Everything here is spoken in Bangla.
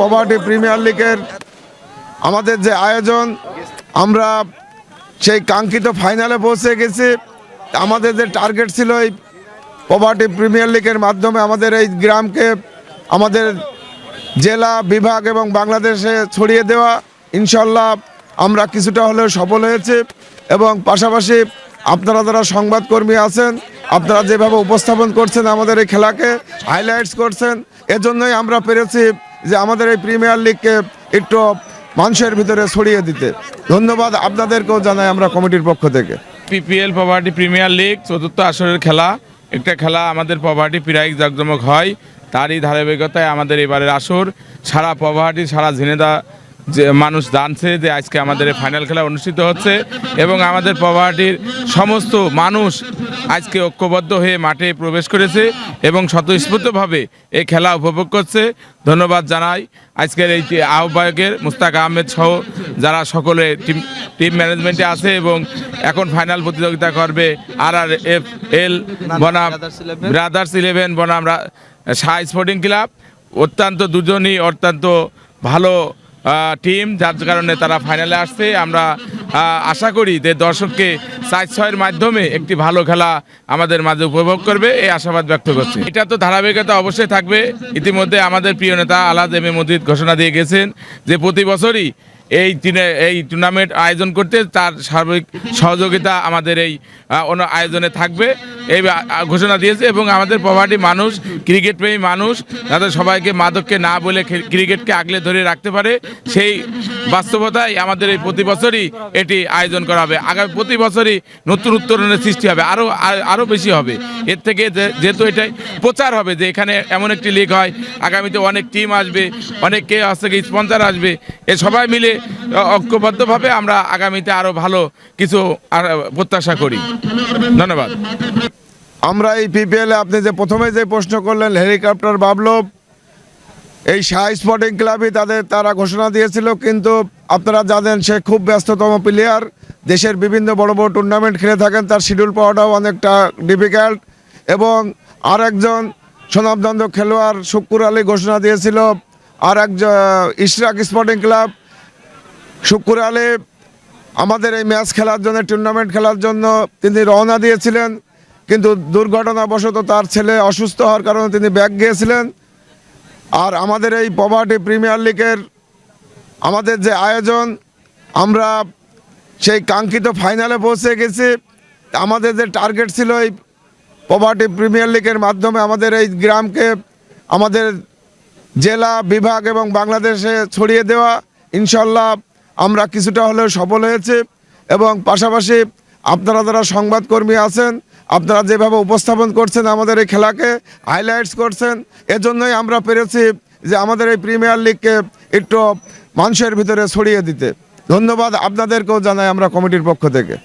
পভার্টি প্রিমিয়ার লিগের আমাদের যে আয়োজন, আমরা সেই কাঙ্ক্ষিত ফাইনালে পৌঁছে গেছি। আমাদের যে টার্গেট ছিল এই পভার্টি প্রিমিয়ার লিগের মাধ্যমে আমাদের এই গ্রামকে, আমাদের জেলা, বিভাগ এবং বাংলাদেশে ছড়িয়ে দেওয়া। ইনশাল্লাহ আমরা কিছুটা হলেও সফল হয়েছি এবং পাশাপাশি আপনারা যারা সংবাদকর্মী আছেন, আপনারা যেভাবে উপস্থাপন করছেন আমাদের এই খেলাকে হাইলাইটস করছেন, এজন্যই আমরা পেরেছি যে আমাদের এই প্রিমিয়ার লিগকে একটু মানুষের ভিতরে ছড়িয়ে দিতে। ধন্যবাদ আপনাদেরকেও জানাই আমরা কমিটির পক্ষ থেকে। পিপিএল পভার্টি প্রিমিয়ার লিগ চতুর্থ আসরের খেলা। একটা খেলা আমাদের পভার্টি প্রায় জাকজমক হয়। তারই ধারাবাহিকতায় আমাদের এবারের আসর। সারা পভার্টি সারা ঝিনেদা যে মানুষ জানছে যে আজকে আমাদের ফাইনাল খেলা অনুষ্ঠিত হচ্ছে। এবং আমাদের পভার্টির সমস্ত মানুষ আজকে ঐক্যবদ্ধ হয়ে মাঠে প্রবেশ করেছে এবং স্বতঃস্ফূর্তভাবে এই খেলা উপভোগ করছে। ধন্যবাদ জানাই আজকের এই আহ্বায়কের মুস্তাক আহমেদ সহ যারা সকলে টিম টিম ম্যানেজমেন্টে আছে এবং এখন ফাইনাল প্রতিযোগিতা করবে আর আর এফ এল বনাম ব্রাদার্স ইলেভেন বনাম শাহ স্পোর্টিং ক্লাব। অত্যন্ত দুজনই অত্যন্ত ভালো টিম, যার কারণে তারা ফাইনালে আসছে। আমরা আশা করি যে দর্শককে সাইজ ছয়ের মাধ্যমে একটি ভালো খেলা আমাদের মাঝে উপভোগ করবে, এই আশাবাদ ব্যক্ত করছি। এটা তো ধারাবাহিকতা অবশ্যই থাকবে। ইতিমধ্যে আমাদের প্রিয় নেতা আলাদ এম এ মজিদ ঘোষণা দিয়ে গেছেন যে প্রতি বছরই এই এই টুর্নামেন্ট আয়োজন করতে তার সার্বিক সহযোগিতা আমাদের এই আয়োজনে থাকবে। এই ঘোষণা দিয়েছে এবং আমাদের প্রভাটি মানুষ ক্রিকেট প্রেমী মানুষ তাদের সবাইকে মাদককে না বলে ক্রিকেটকে আগলে ধরে রাখতে পারে, সেই বাস্তবতায় আমাদের এই প্রতি বছরই এটি আয়োজন করা হবে। আগামী প্রতি বছরই নতুন উত্তরণের সৃষ্টি হবে আরও আরও বেশি হবে। এর থেকে যেহেতু এটাই প্রচার হবে যে এখানে এমন একটি লিগ হয়, আগামীতে অনেক টিম আসবে, অনেক কে কি স্পন্সার আসবে, এ সবাই মিলে ঐক্যবদ্ধভাবে আমরা আগামীতে আরও ভালো কিছু প্রত্যাশা করি। ধন্যবাদ। আমরা এই পিপিএল আপনি যে প্রথমে যে প্রশ্ন করলেন হেলিকপ্টার বাবলব এই শাহ স্পোর্টিং ক্লাবই তাদের তারা ঘোষণা দিয়েছিল, কিন্তু আপনারা জানেন সে খুব ব্যস্ততম প্লেয়ার দেশের বিভিন্ন বড় বড় টুর্নামেন্ট খেলে থাকেন, তার শিডিউল পাওয়াটাও অনেকটা ডিফিকাল্ট এবং আর একজন সুনামদন্দ খেলোয়াড় শুক্কুর আলী ঘোষণা দিয়েছিল আর একজন ইশরাক স্পোর্টিং ক্লাব শুক্কুর আলে আমাদের এই ম্যাচ খেলার জন্য টুর্নামেন্ট খেলার জন্য তিনি রওনা দিয়েছিলেন, কিন্তু দুর্ঘটনাবশত তার ছেলে অসুস্থ হওয়ার কারণে তিনি ব্যাগ গিয়েছিলেন। আর আমাদের এই পভার্টি প্রিমিয়ার লিগের আমাদের যে আয়োজন, আমরা সেই কাঙ্ক্ষিত ফাইনালে পৌঁছে গেছি। আমাদের যে টার্গেট ছিল এই পভার্টি প্রিমিয়ার লিগের মাধ্যমে আমাদের এই গ্রামকে, আমাদের জেলা, বিভাগ এবং বাংলাদেশে ছড়িয়ে দেওয়া, ইনশাল্লাহ আমরা কিছুটা হলেও সফল হয়েছে এবং পাশাপাশি আপনারা যারা সংবাদকর্মী আছেন, আপনারা যেভাবে উপস্থাপন করছেন আমাদের এই খেলাকে হাইলাইটস করছেন, এজন্যই আমরা পেরেছি যে আমাদের এই প্রিমিয়ার লিগকে একটু মানুষের ভিতরে ছড়িয়ে দিতে। ধন্যবাদ আপনাদেরকেও জানাই আমরা কমিটির পক্ষ থেকে।